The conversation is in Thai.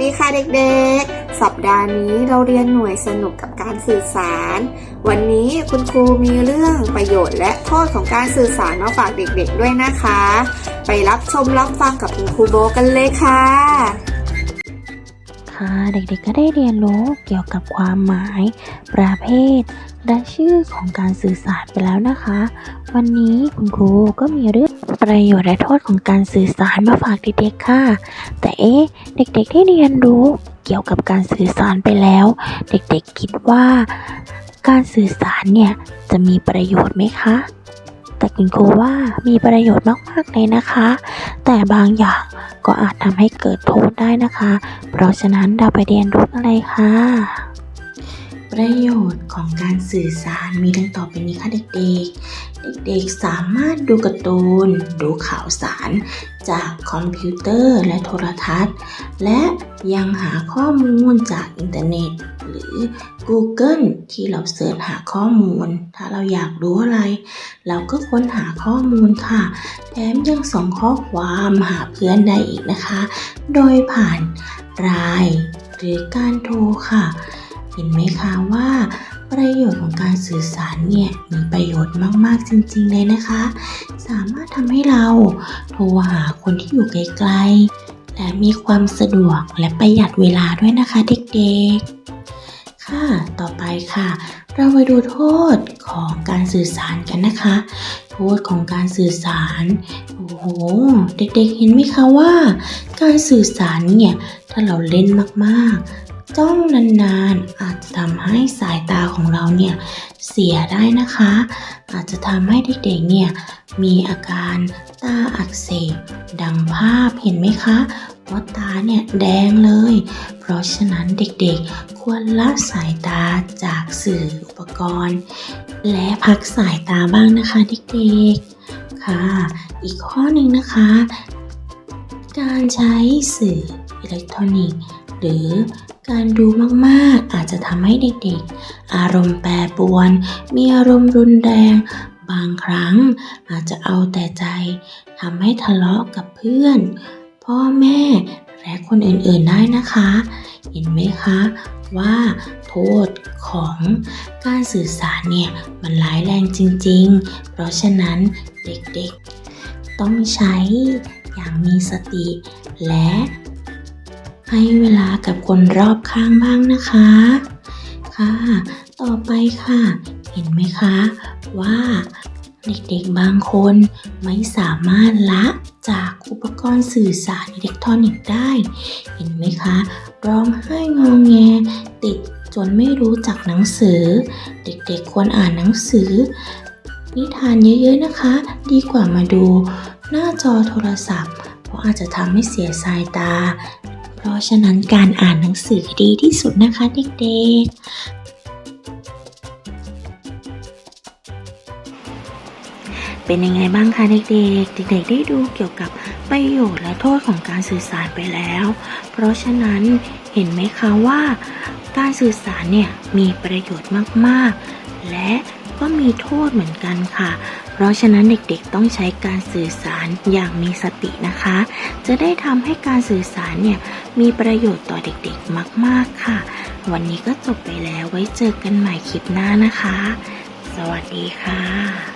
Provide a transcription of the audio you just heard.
ดีค่ะเด็กๆ สัปดาห์นี้เราเรียนหน่วยสนุกกับการสื่อสาร วันนี้คุณครูมีเรื่องประโยชน์และโทษของการสื่อสารมาฝากเด็กๆด้วยนะคะ ไปรับชมรับฟังกับคุณครูโบกันเลยค่ะ ค่ะเด็กๆก็ได้เรียนรู้เกี่ยวกับความหมาย ประเภท และชื่อของการสื่อสารไปแล้วนะคะ วันนี้คุณครูก็มีเรื่องประโยชน์และโทษของการสื่อสารมาฝากเด็กๆค่ะ แต่เอ๊ะเด็กๆได้เรียนรู้เกี่ยวกับการสื่อสารไปแล้ว เด็กๆคิดว่า การสื่อสารเนี่ยจะมีประโยชน์ไหมคะแต่คุณครูว่ามีประโยชน์มากๆเลยนะคะ แต่บางอย่างก็อาจทำให้เกิดโทษได้นะคะ เพราะฉะนั้นเราไปเรียนรู้กันเลยค่ะ ประโยชน์ของการสื่อสารมีดังต่อไปนี้ค่ะเด็กๆ เด็กๆสามารถดูการ์ตูน ดูข่าวสาร จากคอมพิวเตอร์และโทรทัศน์ และยังหาข้อมูลจากอินเทอร์เน็ต หรือ Google ที่เราเสิร์ชหาข้อมูล ถ้าเราอยากรู้อะไร เราก็ค้นหาข้อมูลค่ะ แถมยังส่งข้อความหาเพื่อนได้อีกนะคะ โดยผ่านไลน์หรือการโทรค่ะ เห็นไหมคะว่าประโยชน์ของการสื่อสารเนี่ยมีประโยชน์มากๆจริงๆเลยนะคะ สามารถทำให้เราโทรหาคนที่อยู่ไกลๆ และมีความสะดวกและประหยัดเวลาด้วยนะคะเด็กๆ ค่ะ ต่อไปค่ะ เราไปดูโทษของการสื่อสารกันนะคะ โทษของการสื่อสารโอ้โหเด็กๆเห็นไหมคะว่า การสื่อสารเนี่ยถ้าเราเล่นมากๆ จ้องนานๆ อาจจะทำให้สายตาของเราเนี่ยเสียได้นะคะ อาจจะทำให้เด็กๆเนี่ยมีอาการตาอักเสบดังภาพเห็นไหมคะว่าตาเนี่ยแดงเลย เพราะฉะนั้นเด็กๆ ควรละสายตาจากสื่ออุปกรณ์ และพักสายตาบ้างนะคะเด็กๆ ค่ะ อีกข้อหนึ่งนะคะ การใช้สื่ออิเล็กทรอนิกส์ หรือ การดูมากๆอาจจะทำให้เด็กๆ อารมณ์แปรปรวน มีอารมณ์รุนแรง บางครั้งอาจจะเอาแต่ใจทำให้ทะเลาะกับเพื่อน พ่อแม่และคนอื่นๆได้นะคะ เห็นไหมคะว่าโทษของการสื่อสารเนี่ยมันร้ายแรงจริง ๆ เพราะฉะนั้นเด็กๆ ต้องใช้อย่างมีสติและ ให้เวลากับคนรอบข้างบ้างนะคะ ค่ะ ต่อไปค่ะ เห็นไหมคะ ว่าเด็กๆบางคนไม่สามารถละจากอุปกรณ์สื่อสารอิเล็กทรอนิกส์ได้ เห็นไหมคะ ร้องไห้งองแง ติดจนไม่รู้จักหนังสือ เด็กๆควรอ่านหนังสือ นิทานเยอะๆนะคะ ดีกว่ามาดู หน้าจอโทรศัพท์ เพราะอาจจะทำให้เสียสายตา ราะฉะนั้นการอ่านหนังสือดีที่สุดนะคะเด็กๆ เป็นยังไงบ้างคะเด็กๆ เด็กๆได้ดูเกี่ยวกับประโยชน์และโทษของการสื่อสารไปแล้ว เพราะฉะนั้นเห็นไหมคะว่า การสื่อสารเนี่ยมีประโยชน์มากๆ และ ก็มีโทษเหมือนกันค่ะ เพราะฉะนั้นเด็กๆต้องใช้การสื่อสารอย่างมีสตินะคะ จะได้ทำให้การสื่อสารเนี่ยมีประโยชน์ต่อเด็กๆมากๆค่ะ วันนี้ก็จบไปแล้วไว้เจอกันใหม่คลิปหน้านะคะ สวัสดีค่ะ